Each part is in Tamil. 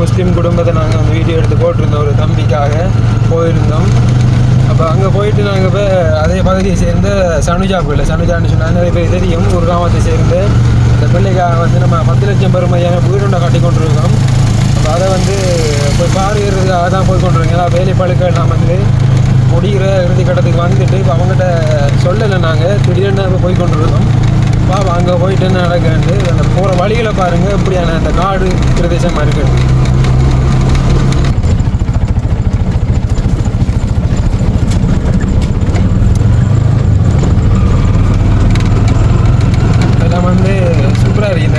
முஸ்லீம் குடும்பத்தை நாங்கள் அந்த வீடியோ எடுத்து போட்டிருந்தோம் ஒரு தம்பிக்காக போயிருந்தோம். அப்போ அங்கே போயிட்டு நாங்கள் இப்போ அதே பகுதியை சேர்ந்த சனுஜா பிள்ளை சனுஜான்னு சொன்னால் நிறைய பேர் தெரியும் ஒரு கிராமத்தை சேர்ந்து அந்த பிள்ளைக்காக வந்து நம்ம பத்து லட்சம் பெருமையான வீடுண்டை கட்டி கொண்டிருக்கோம். அப்போ அதை வந்து போய் பாருகிறதுக்காக தான் போய் கொண்டிருக்கோம். ஏன்னா வேலைப்பழுக்கள் நான் வந்து முடிகிற இறுதி கட்டத்துக்கு வந்துட்டு இப்போ அவங்ககிட்ட சொல்லலை நாங்கள் திடீர்னு இப்போ போய் கொண்டிருக்கோம். பாப்பா அங்கே போயிட்டு என்ன நடக்குது அந்த போகிற வழிகளை பாருங்கள் இப்படியான அந்த காடு பிரதேசமாக இருக்குது இதெல்லாம் வந்து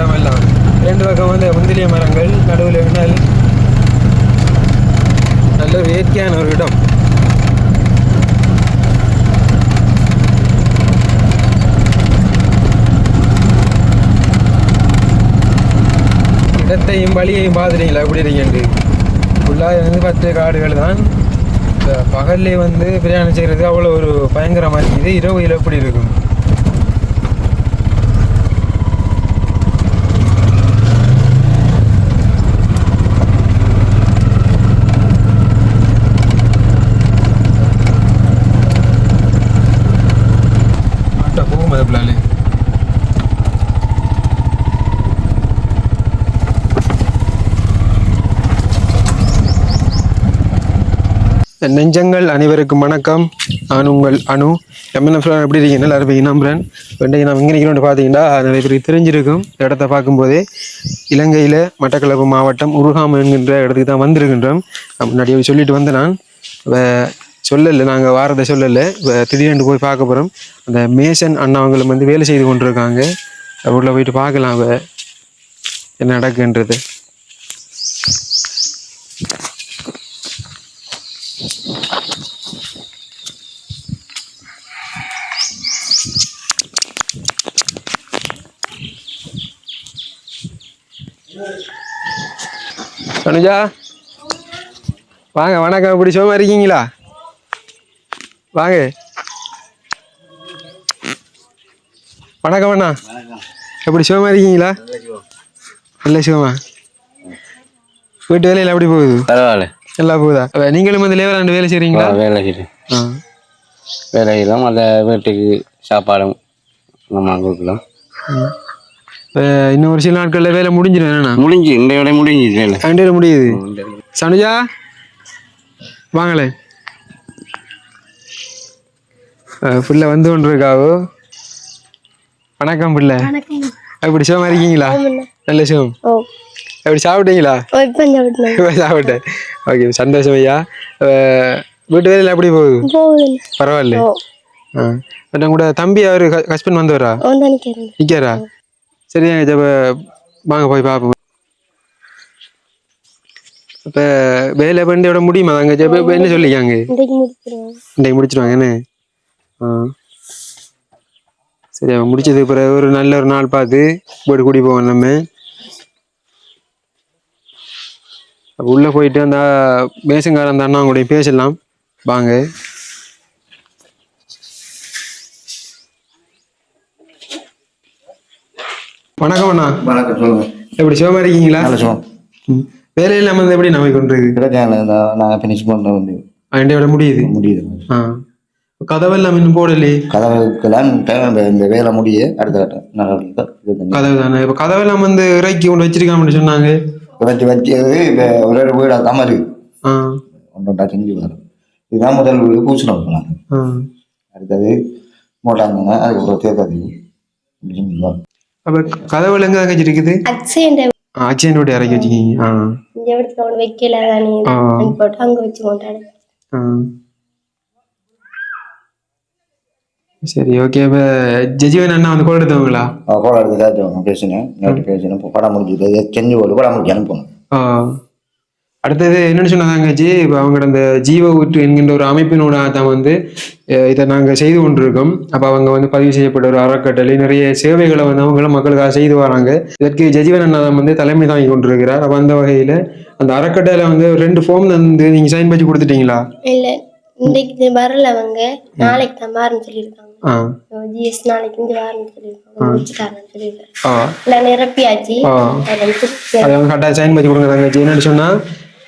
சூப்பராக இடம் எல்லாம் ரெண்டு பக்கம் வந்து முந்திரிய மரங்கள் நடுவில் விண்ணல் நல்ல ஒரு இயற்கையான ஒரு இடம். இடத்தையும் வழியையும் பார்த்துட்டீங்களா? எப்படி இருக்கேன்ட்டு ஃபுல்லாக வந்து பத்து காடுகள் தான். இந்த பகல்லே வந்து பிரயாணம் செய்கிறது அவ்வளோ ஒரு பயங்கரமாக இருக்குது. இரவு எப்படி இருக்கும்? நெஞ்சங்கள் அனைவருக்கும் வணக்கம். நான் உங்கள் அனு. எம்என்எஃப்ல எப்படி இருக்கீங்க? நல்லா இருப்பீங்க. நம்புறேன் இன்றைக்கு நான் இங்கே நிற்கிறோம் பார்த்தீங்கன்னா நிறைய பேருக்கு தெரிஞ்சிருக்கும். இந்த இடத்த பார்க்கும்போதே இலங்கையில் மட்டக்களப்பு மாவட்டம் உருகாம் என்கின்ற இடத்துக்கு தான் வந்திருக்கின்றோம். முன்னாடியே சொல்லிட்டு வந்து நான். வ- சொல்லலை. நாங்கள் வாரத்தை சொல்லலை. இப்போ திடீர்னு போய் பார்க்க போகிறோம் அந்த மேசன் அண்ணாவங்களும் வந்து வேலை செய்து கொண்டிருக்காங்க. உள்ள போயிட்டு பார்க்கலாம். அவ என்ன நடக்குன்றது. தனுஜா? வாங்க வணக்கம். இப்படி சும்மா இருக்கீங்களா? வாங்க. வணக்கம் அண்ணா. எப்படி சுகமா இருக்கீங்களா? நல்ல சுகமா. வீட்டு வேலையில் எப்படி போகுது? பரவாயில்ல. நல்லா போகுதா? நீங்களும் வந்து லேவர் ரெண்டு வேலை செய்றீங்களா? வேலை ஆ. வேலை செய்யலாம். அந்த வீட்டுக்கு சாப்பாடும் நம்ம கொடுக்கலாம். இன்னும் ஒரு சில நாட்களில் வேலை முடிஞ்சிடும். என்னண்ணா? முடிஞ்சு இந்த வேலை முடிஞ்சு பேரும் முடியுது. சனுஜா வாங்களே. புள்ள வந்து கொண்டு இருக்காவோ வணக்கம் பிள்ளை. எப்படி சுகமா இருக்கீங்களா? நல்ல சுகம். ஓ. எப்படி சாப்பிட்டீங்களா? சாப்பிட்டேன். ஓகே சந்தோஷம் ஐயா. வீட்டு வேலையில் எப்படி போகுது? பரவாயில்ல பட் கூட தம்பி அவர் ஹஸ்பண்ட் வந்தவரா? ஓ தான் நிற்கிறேன் நிற்காரா சரி அப்ப வாங்க போய் பார்ப்போம். இப்போ வேலை பண்ணியோட முடியுமா? அங்கே என்ன சொல்லிக்காங்க இன்றைக்கு முடிச்சிருவாங்க என்ன? ஆ. சரி அவன் முடிச்சதுக்கு பிறகு ஒரு நல்ல ஒரு நாள் பார்த்து போட்டு கூடி போவோம் நம்ம. அப்ப உள்ள போயிட்டு அந்த மேசங்கார அந்த அண்ணா கூட பேசலாம். வாங்க. வணக்கம் அண்ணா. வணக்கம் சொல்லுங்க. எப்படி சிவமா இருக்கீங்களா? நல்ல சுகம். வேலையில் நம்ம வந்து எப்படி நம்ம கொண்டு கிடைக்காங்க நாங்கள் ஃபினிஷ் பண்ண வந்து விட முடியுது? முடியுது. ஆ. கதவெல்லாம் இன்னும் போடலையே? கதவுக்கெல்லாம் இந்த வேலை முடிய அடுத்த கட்டம் பண்ணி. கதவு தானே? இப்போ கதவெல்லாம் வந்து இறக்கி கொண்டு வச்சிருக்காங்கன்னு சொன்னாங்க. வச்சு வச்சது இப்போ ஒரு ஒரு வீடாக தான் இருக்கு ஆ. ஒன்று ஒன்றா செஞ்சு வரும் இதுதான் முதல் வீடு. பூசணம் ஆ. அடுத்தது மோட்டாங்க அதுக்கப்புறம் தேர்தல் அப்போ கதவுல எங்க தங்கச்சி இருக்குது அக்ஷயன்ற அச்சனோட இறக்கி வச்சுக்கிங்க ஆ. இந்த அவனை வைக்கல தானே. போட்டு அங்கே வச்சு கொண்டாடு. சரி ஓகே இப்போ ஜெஜிவன் அண்ணா வந்து கோல் எடுத்தவங்களா? கோலம் எடுத்து ஏதாச்சும் பேசினேன். பேசினேன். படம் முடிஞ்சது. செஞ்சு போட்டு படம் முடிச்சு அனுப்பணும் ஆ. அடுத்தது என்னன்னு சொன்னாங்கச்சி இப்போ அவங்களோட அந்த ஜீவ ஊற்று என்கின்ற ஒரு அமைப்பினோட தான் வந்து இதை நாங்கள் செய்து கொண்டிருக்கோம். அப்போ அவங்க வந்து பதிவு செய்யப்பட்ட ஒரு அறக்கட்டளை நிறைய சேவைகளை வந்து அவங்களும் மக்களுக்காக செய்து வராங்க. இதற்கு ஜெஜிவன் அண்ணா வந்து தலைமை தாங்கி கொண்டிருக்கிறார். அப்போ அந்த வகையில் அந்த அறக்கட்டளை வந்து ரெண்டு ஃபார்ம் வந்து நீங்கள் சைன் பண்ணி கொடுத்துட்டீங்களா? இல்லை இன்றைக்கு வரல அவங்க. நாளைக்கு தான் பாருன்னு சொல்லியிருக்காங்க. ஜிஎஸ் நாளைக்கு இங்கே வரணும்னு சொல்லியிருக்காங்க. நிரப்பியாச்சு. அது சைன் பண்ணி கொடுங்க தங்கச்சி என்னன்னு சொன்னால்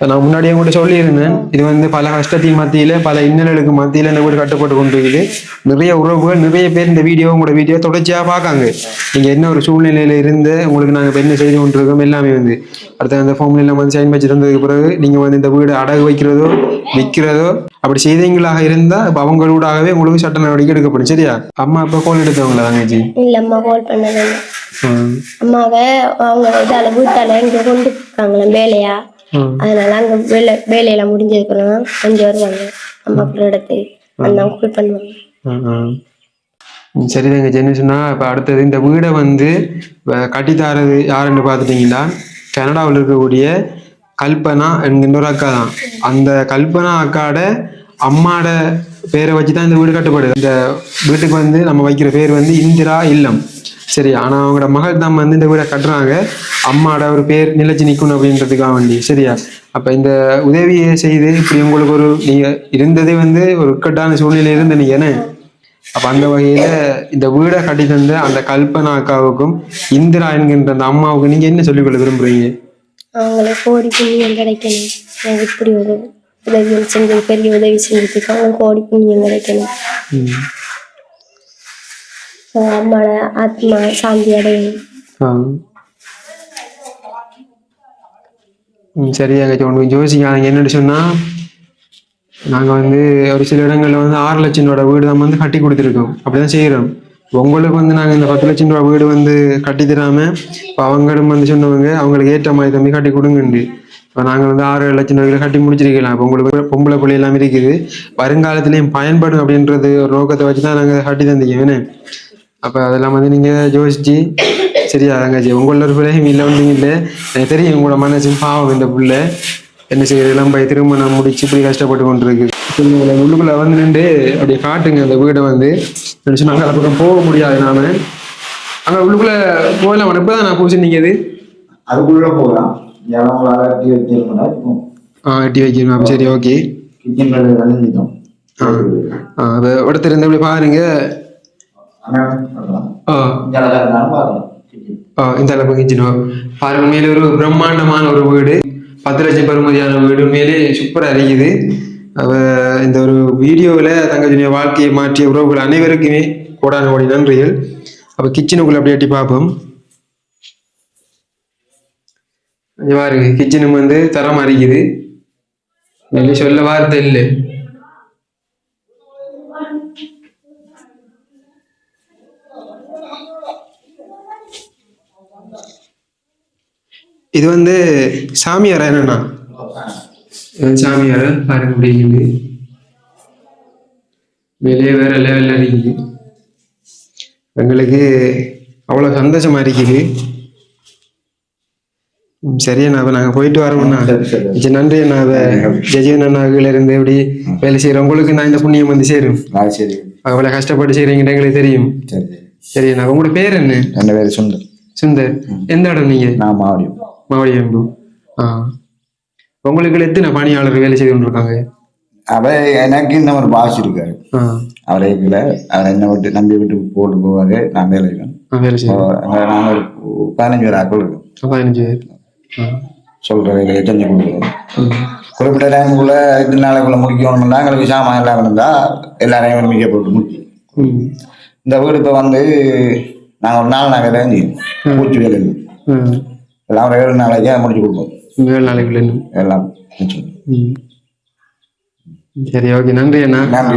நான் முன்னாடியே கூட சொல்லியிருந்தேன். இது வந்து பல கஷ்டத்தின் மத்தியில் பல இன்னல்களுக்கு மத்தியில் இந்த வீடு கட்டப்பட்டு கொண்டிருக்குது. நிறைய உறவுகள் நிறைய பேர் இந்த வீடியோ உங்களோட வீடியோ தொடர்ச்சியாக பார்க்காங்க. நீங்கள் என்ன ஒரு சூழ்நிலையில் இருந்து உங்களுக்கு நாங்கள் இப்போ என்ன செய்து கொண்டிருக்கோம் எல்லாமே வந்து. அடுத்து அந்த ஃபார்ம்ல வந்து சைன் வச்சு இருந்ததுக்கு பிறகு நீங்கள் வந்து இந்த வீடு அடகு வைக்கிறதோ விற்கிறதோ அப்படி செய்தீங்களாக இருந்தால் இப்போ அவங்களூடாகவே உங்களுக்கு சட்ட நடவடிக்கை எடுக்கப்படும். சரியா? அம்மா இப்போ கோல் எடுத்தவங்களா தங்கச்சி? இல்லை அம்மா கால் பண்ணது அம்மாவை அவங்க இதால வீட்டால இங்கே கொண்டு போறாங்களாம் வேலையா? அதனால அங்க வேலை வேலையெல்லாம் முடிஞ்சதுக்கு அப்புறம் அங்கே வருவாங்க. அம்மா அப்புறம் இடத்து அந்த கால் பண்ணுவாங்க. சரி தங்கச்சி என்ன சொன்னா இப்போ அடுத்தது இந்த வீடை வந்து கட்டித்தாரது யாருன்னு பார்த்துட்டீங்கன்னா கனடாவில் இருக்கக்கூடிய கல்பனா என்கின்ற ஒரு அக்கா தான். அந்த கல்பனா அக்காட அம்மாட பேரை வச்சு தான் இந்த வீடு கட்டப்படுது. இந்த வீட்டுக்கு வந்து நம்ம வைக்கிற பேர் வந்து இந்திரா இல்லம். சரி ஆனால் அவங்களோட மகள் தான் வந்து இந்த வீடை கட்டுறாங்க. அம்மாட ஒரு பேர் நிலைச்சு நிற்கணும் அப்படின்றதுக்காக வேண்டி. சரியா? அப்போ இந்த உதவியை செய்து இப்படி உங்களுக்கு ஒரு நீங்கள் இருந்ததே வந்து ஒரு இக்கட்டான சூழ்நிலை இருந்த நீங்கள் என்ன? அப்போ அந்த வகையில் இந்த வீடை கட்டி தந்த அந்த கல்பனா அக்காவுக்கும் இந்திரா என்கின்ற அந்த அம்மாவுக்கு நீங்கள் என்ன சொல்லிக்கொள்ள விரும்புறீங்க? அவங்களுக்கு கோடி புண்ணியம் கிடைக்கணும் இப்படி ஒரு உதவி செஞ்சது பெரிய உதவி செஞ்சதுக்கு அவங்களுக்கு கோடி புண்ணியம் கிடைக்கணும் ம். அவங்க அம்மாவோட ஆத்மா சாந்தி சரி எங்க ஒன்று யோசிக்காதீங்க என்னன்னு சொன்னால் நாங்கள் வந்து ஒரு சில இடங்களில் வந்து ஆறு லட்சம் ரூபா வீடு தான் வந்து கட்டி கொடுத்துருக்கோம். அப்படி தான் செய்கிறோம் உங்களுக்கு வந்து நாங்கள் இந்த பத்து லட்சம் ரூபா வீடு வந்து கட்டி தராமல் இப்போ அவங்களும் வந்து சொன்னவங்க அவங்களுக்கு ஏற்ற மாதிரி தம்பி கட்டி கொடுங்கண்டு. இப்போ நாங்கள் வந்து ஆறு லட்சம் ரூபாய்க்கு கட்டி முடிச்சிருக்கலாம். இப்போ உங்களுக்கு பொம்பளை பிள்ளை எல்லாம் இருக்குது. வருங்காலத்துலேயும் பயன்படும் அப்படின்றது ஒரு நோக்கத்தை வச்சு தான் நாங்கள் கட்டி தந்தீங்க அப்போ அதெல்லாம் வந்து நீங்கள் யோசிச்சு சரியா தங்கச்சி உங்களோட ஒரு பிள்ளையும் இல்லை வந்தீங்க இல்லை. எனக்கு தெரியும் உங்களோட மனசு பாவம் இந்த பிள்ளை. என்ன செய்யறது? எல்லாம் போய் திருமணம் முடிச்சு இப்படி கஷ்டப்பட்டு கொண்டிருக்கு. உங்களை உள்ளுக்குள்ள வந்து நின்று அப்படியே காட்டுங்க அந்த வீடை வந்து. சொன்னாங்க அந்த பக்கம் போக முடியாது நாம. அங்கே உள்ளுக்குள்ள போகலாம். இப்போ தான் நான் பூசி நிற்கிது அதுக்குள்ள போகலாம். ஆ எட்டி வைக்கணும். சரி ஓகே. கிச்சன் ஒருத்தர் இருந்து இப்படி பாருங்க. இந்த அளவுக்கு கிச்சனோ பாருங்க உண்மையிலே ஒரு பிரம்மாண்டமான ஒரு வீடு பத்து லட்சம் பெறுமதியான வீடு உண்மையிலே சூப்பராக இருக்குது இந்த ஒரு வீடியோவில் தங்கச்சியுடைய வாழ்க்கையை மாற்றிய உறவுகள் அனைவருக்குமே கோடான கோடி நன்றிகள் அப்போ கிச்சனுக்குள்ள அப்படியே எட்டி பார்ப்போம் இங்க பாருங்க கிச்சனும் வந்து தரம் இருக்குது சொல்ல வார்த்தை இல்லை இது வந்து சாமியார் என்னன்னா? சாமியார் பாருங்க இருக்குது வெளியே வேற லெவல்ல இருக்குது. எங்களுக்கு அவ்வளோ சந்தோஷமா இருக்குது. ம், சரி அண்ணா அப்ப நாங்கள் போயிட்டு. சரி நன்றி அண்ணா. அதை ஜெஜீவன் இருந்து எப்படி வேலை செய்கிறேன் உங்களுக்கு நான் இந்த புண்ணியம் வந்து சேரும். ஆ சரி. அவ்வளோ கஷ்டப்பட்டு செய்கிறீங்கன்னு எங்களுக்கு தெரியும். சரி. அண்ணா உங்களோட பேர் என்ன? ரெண்டு பேர் சுந்தர். சுந்தர். எந்த இடம் நீங்கள் நான் மாவடியும் மாவடியம்பு ஆ. உங்களுக்கு எத்தனை பணியாளர் வேலை செய்து கொண்டிருக்காங்க? அவர் எனக்கு இந்த ஒரு பாஸ் இருக்காரு. அவரை இல்லை அவர் என்ன விட்டு நம்பி விட்டு போட்டு போவாரு. நான் வேலை நாங்கள் ஒரு பதினஞ்சு பேர் ஆக்கள் இருக்கோம். பதினஞ்சு பேர். சொல்ற வேலையை செஞ்சு கொடுக்குறோம். குறிப்பிட்ட டைமுக்குள்ள இது நாளைக்குள்ள முடிக்கணும்னா எங்களுக்கு சாமான் எல்லாம் இருந்தா எல்லாரையும் ஒருமிக்க போட்டு முடிச்சு. இந்த வீடு இப்போ வந்து நாங்கள் ஒரு நாள் நாங்கள் வேலை பூச்சி வேலை எல்லாம் ஏழு நாளைக்கே முடிச்சு கொடுப்போம். ஏழு நாளைக்குள்ள இன்னும் எல்லாம் சரி ஓகே. நன்றி அண்ணா. நன்றி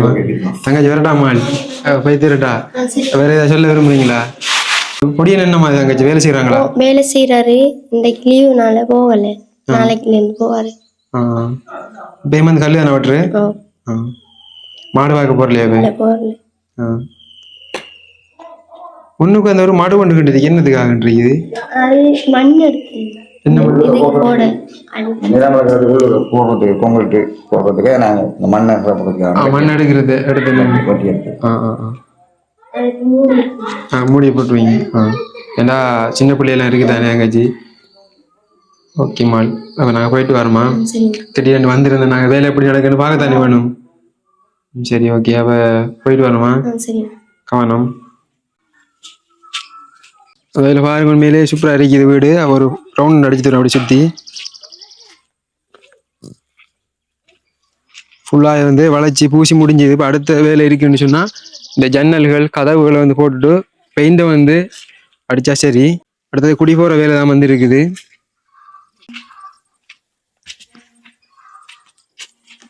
தங்கச்சி வரட்டா மால். போய் திருட்டா வேற ஏதாவது சொல்ல விரும்புறீங்களா? பொடியன் என்ன மாதிரி தங்கச்சி? வேலை செய்கிறாங்களா வேலை செய்யறாரு இந்த லீவுனால போகல. நாளைக்குல இருந்து போவாரு. வந்து கல்யாணம் வட்டுரு மாடு பார்க்க போறலையா இப்போ இல்ல போகல ஆ ஒண்ணுக்கு அந்த ஒரு மாடு கொண்டு கண்டதுக்கு என்னதுக்காகன்றது அது மண் மண்? பொங்கலுக்கு போகிறதுக்கு நாங்கள் இந்த போகிறதுக்கு மண் எடுக்கிறது எடுத்து. கொட்டி எடுத்து. ஆ ஆ ஆ. மூடி ஆ மூடி போட்டுருவீங்க. ஆ. ஏண்டா சின்ன பிள்ளையெல்லாம் இருக்குதானே தங்கச்சி ஓகே மால். அப்போ நாங்கள் போயிட்டு வரோமா? திடீர்னு வந்திருந்தேன் நாங்கள் வேலை எப்படி நடக்குன்னு பார்க்க தானே வேணும். ம், சரி ஓகே. அப்போ போயிட்டு வரோமா? கவனம் அதில் பாருங்க உண்மையிலே சூப்பராக இருக்குது வீடு ஒரு ரவுண்ட் அடிச்சுட்டு அப்படி சுற்றி ஃபுல்லாக வந்து வளைச்சி பூசி முடிஞ்சது இப்போ அடுத்த வேலை இருக்குன்னு சொன்னால் இந்த ஜன்னல்கள் கதவுகளை வந்து போட்டுட்டு பெயிண்டை வந்து அடித்தா சரி அடுத்தது குடி போகிற வேலை தான் வந்து இருக்குது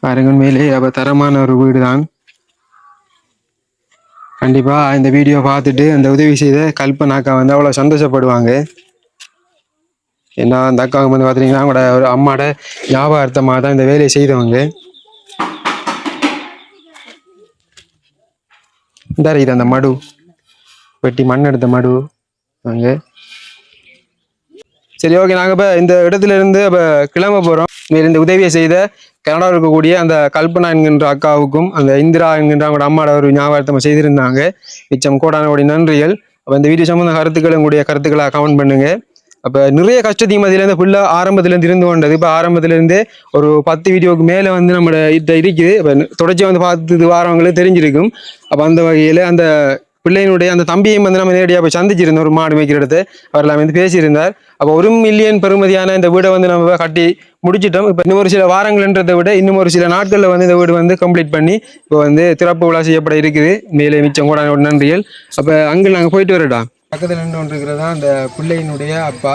பாருங்க உண்மையிலே அப்போ தரமான ஒரு வீடு தான் கண்டிப்பாக இந்த வீடியோ பார்த்துட்டு அந்த உதவி செய்த கல்பனாக்கா வந்து அவ்வளோ சந்தோஷப்படுவாங்க. ஏன்னா அந்த அக்காவுக்கு வந்து பார்த்தீங்கன்னா அவங்களோட ஒரு அம்மாவோட ஞாபகார்த்தமாக தான் இந்த வேலையை செய்தவங்க. இந்த இது அந்த மடு. வெட்டி மண் எடுத்த மடு. அங்கே சரி ஓகே நாங்கள் இப்போ இந்த இடத்துல இருந்து இப்போ கிளம்ப போகிறோம் இந்த உதவியை செய்த கனடாவில் இருக்கக்கூடிய அந்த கல்பனா என்கின்ற அக்காவுக்கும் அந்த இந்திரா என்கின்ற அவங்களோட அம்மாவோட ஒரு ஞாபகத்தை செய்திருந்தாங்க. மிச்சம் கோடானோடைய நன்றிகள். அப்போ இந்த வீடியோ சம்மந்த கருத்துக்கள் உங்களுடைய கருத்துக்களை கமெண்ட் பண்ணுங்க. அப்போ நிறைய கஷ்டத்தையும் அதிலேருந்து ஃபுல்லாக ஆரம்பத்துலேருந்து இருந்து கொண்டது. இப்போ ஆரம்பத்துலேருந்தே ஒரு பத்து வீடியோவுக்கு மேலே வந்து நம்மளோட இதை இருக்குது. இப்போ தொடர்ச்சியாக வந்து பார்த்து வாரவங்களுக்கு தெரிஞ்சிருக்கும். அப்போ அந்த வகையில் அந்த பிள்ளையினுடைய அந்த தம்பியையும் வந்து நம்ம நேரடியாக போய் சந்திச்சிருந்தோம் ஒரு மாடு மேய்க்கிற இடத்து அவரெல்லாம் வந்து பேசியிருந்தார். அப்போ ஒரு மில்லியன் பெறுமதியான இந்த வீடை வந்து நம்ம கட்டி முடிச்சிட்டோம். இப்போ இன்னும் ஒரு சில வாரங்கள்ன்றதை விட இன்னும் ஒரு சில நாட்களில் வந்து இந்த வீடு வந்து கம்ப்ளீட் பண்ணி இப்போ வந்து திறப்பு விழா செய்யப்பட இருக்குது. மேலே மிச்சம் கூட நன்றிகள். அப்போ அங்கே நாங்கள் போயிட்டு வரடா பக்கத்தில் நின்று கொண்டிருக்கிறதா அந்த பிள்ளையினுடைய அப்பா.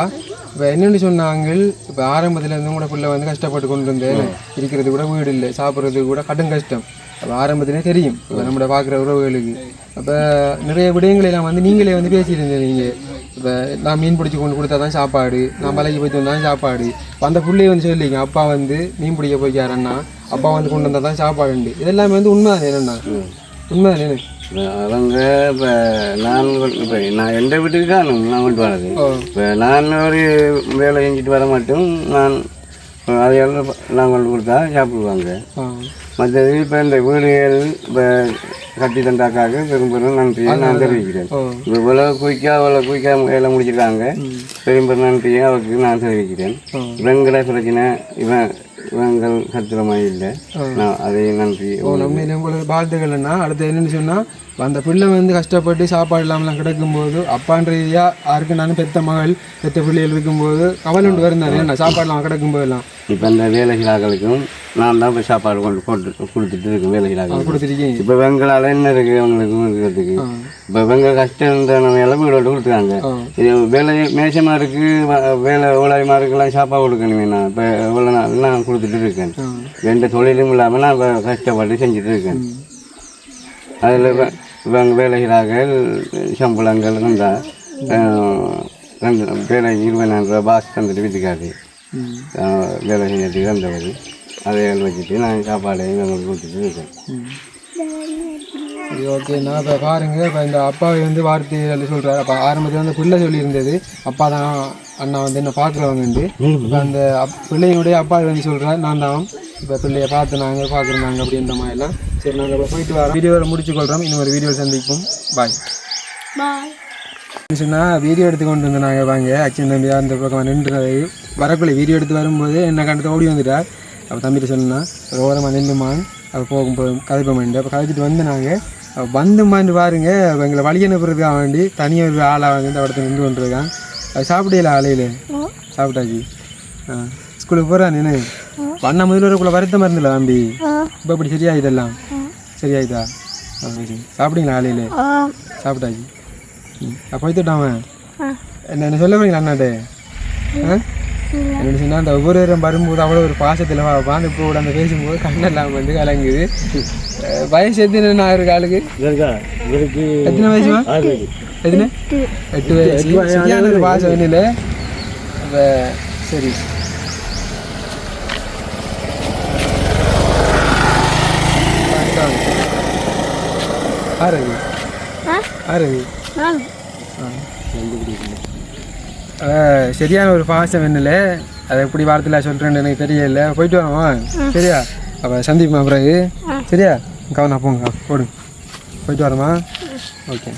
இப்போ என்னென்னு சொன்னாங்க இப்போ ஆரம்பத்துல இருந்து கூட பிள்ளை வந்து கஷ்டப்பட்டு கொண்டு இருந்தேன் இருக்கிறது கூட வீடு இல்லை. சாப்பிட்றது கூட கடும் கஷ்டம். அப்போ ஆரம்பத்திலே தெரியும். இப்போ நம்மளை பார்க்குற உறவுகளுக்கு. அப்போ நிறைய விடயங்களை எல்லாம் வந்து நீங்களே வந்து பேசியிருந்தீங்க நீங்கள் இப்போ நான் மீன் பிடிச்சி கொண்டு கொடுத்தா தான் சாப்பாடு. நான் மலைக்கு வந்தா தான் சாப்பாடு. அப்ப அந்த பிள்ளைய வந்து சொல்லிங்க அப்பா வந்து மீன் பிடிக்க போய்க்காரண்ணா அப்பா வந்து கொண்டு வந்தால் தான் சாப்பாடுண்டு. இதெல்லாமே வந்து உண்மை தானே என்னண்ணா உண்மை தானே அவங்க இப்போ நான் இப்போ நான் எந்த வீட்டுக்கு காணும்? நான் கொண்டு வரது. இப்போ நான் ஒரு வேலை செஞ்சுட்டு வர மட்டும் நான் அதையெல்லாம் நான் கொண்டு கொடுத்தா சாப்பிடுவாங்க. மற்றது இப்போ இந்த வீடுகள் இப்போ கட்டி தந்தாக்காக பெரும் பெரும் நன்றியை நான் தெரிவிக்கிறேன். இப்போ இவ்வளோ குயிக்காக அவ்வளோ குயிக்காக வேலை முடிச்சிருக்காங்க. பெரும் பெரும் நன்றியை அவருக்கு நான் தெரிவிக்கிறேன். இவங்கள பிரச்சனை இவன் இவங்கள் சத்திரமாக இல்லை. நான் அதை நன்றி ஓ நம்ம உங்களுக்கு வாழ்த்துக்கள்னா அடுத்து என்னன்னு சொன்னா அந்த பிள்ளை வந்து கஷ்டப்பட்டு சாப்பாடு இல்லாமலாம் கிடக்கும்போது அப்பான்ற ரீதியா யாருக்கு நானும் பெத்த மகள் பெத்த பிள்ளைகள் இருக்கும்போது கவலை உண்டு வருந்தாரு என்ன சாப்பாடு இல்லாமல் கிடக்கும்போதெல்லாம். இப்போ இந்த வேலைகளாக்களுக்கும் நான் தான் போய் சாப்பாடு கொண்டு போட்டு கொடுத்துட்டு இருக்கேன் வேலைகளாக்களுக்கு கொடுத்துருக்கீங்க. இப்போ வெங்களால் என்ன இருக்குது அவங்களுக்கு இருக்கிறதுக்கு? இப்போ வெங்க கஷ்டம் எல்லாம் வீடு விட்டு கொடுத்துருக்காங்க. இது வேலை மேசமாக இருக்குது வேலை ஊழாயமாக இருக்குலாம் சாப்பாடு கொடுக்கணுமே நான். இப்போ இவ்வளோ நாள் நான் கொடுத்துட்டு இருக்கேன். எந்த தொழிலும் இல்லாமல் நான் இப்ப கஷ்டப்பட்டு செஞ்சுட்டு இருக்கேன். அதில் வேலைகளாக சம்பளங்கள் இருந்தால் ரெண்டு வேலை இருபதாயிரம் ரூபா பாஸ் தந்துட்டு வீட்டுக்காரு வேலை செஞ்சதுக்கு வந்தவர் அதை வச்சுட்டு நான் சாப்பாடு இவங்களுக்கு கொடுத்துட்டு இருக்கேன். சரி ஓகே. நான் இப்போ பாருங்க இப்போ இந்த அப்பாவை வந்து வார்த்தைகள் சொல்கிறாரு அப்போ ஆரம்பத்தில் வந்து பிள்ளை சொல்லியிருந்தது. அப்பா தான் அண்ணா வந்து என்ன பார்க்குறவங்கண்டு இப்போ அந்த அப் பிள்ளையினுடைய அப்பா வந்து சொல்கிறார் நான் தான். இப்போ பிள்ளைய பார்த்து நாங்கள் பார்க்குறாங்க அப்படின்ற மாதிரிலாம் சரி நாங்கள் இப்போ போயிட்டு வரோம். வீடியோவில் முடிச்சுக்கொள்கிறோம் இன்னும் ஒரு வீடியோவில் சந்திப்போம். பாய் பாய் சொன்னால் வீடியோ எடுத்து கொண்டு வந்து நாங்கள் வாங்க. அச்சன் தம்பி அந்த பக்கம் நின்றுறது வரக்குள்ள வீடியோ எடுத்து வரும்போது என்ன கண்டத்தை ஓடி வந்துட்டார் அப்போ தம்பிட்டு சொன்னா ஒரு ஓரமாக நின்றுமான் அப்போ போகும்போது கதைப்பமாண்டு அப்போ கதைச்சிட்டு வந்து நாங்கள் வந்துமான்னு பாருங்க. எங்களை வழி அனுப்புறதுக்காக வேண்டி தனியாக ஒரு ஆளாக வந்து இந்த இடத்துல நின்று கொண்டிருக்கான். அது சாப்பிடல ஆலையில் சாப்பிட்டாச்சு. ஆ. ஸ்கூலுக்கு போகிறான் நின்று வண்ண முதல்வருக்குள்ள வருத்தமாக இருந்தில்ல தம்பி? இப்போ இப்படி சரியா இதெல்லாம்? சரியாயிதா? ஆ சரி. சாப்பிட்டீங்களா ஆலையில் சாப்பிட்டாச்சு. ம். அப்போ போய்த்துட்டான் என்ன என்ன சொல்ல போறீங்களா அண்ணாட்டே? ஆ? என்ன சொன்னா அந்த ஒவ்வொரு நேரம் வரும்போது அவ்வளோ ஒரு பாசத்தில் வாந்து இப்போ கூட அந்த பேசும்போது கண்ணெல்லாம் வந்து கலங்குது. வயசு எத்தனை இருக்கு ஆளுக்கு? எத்தனை வயசுமா? எத்தனை? எட்டு. வயசு. சரியான ஒரு பாசம் வேணில அப்போ சரி. ஆறு அஹ் சரியான ஒரு பாசம் என்னல? அதை எப்படி வார்த்தையில் சொல்கிறேன்னு எனக்கு தெரியல. போயிட்டு வரோம் சரியா? அப்போ சந்திப்போம் பிறகு. சரியா? கவனம் போங்க. போடு. போயிட்டு வரோமா ஓகே.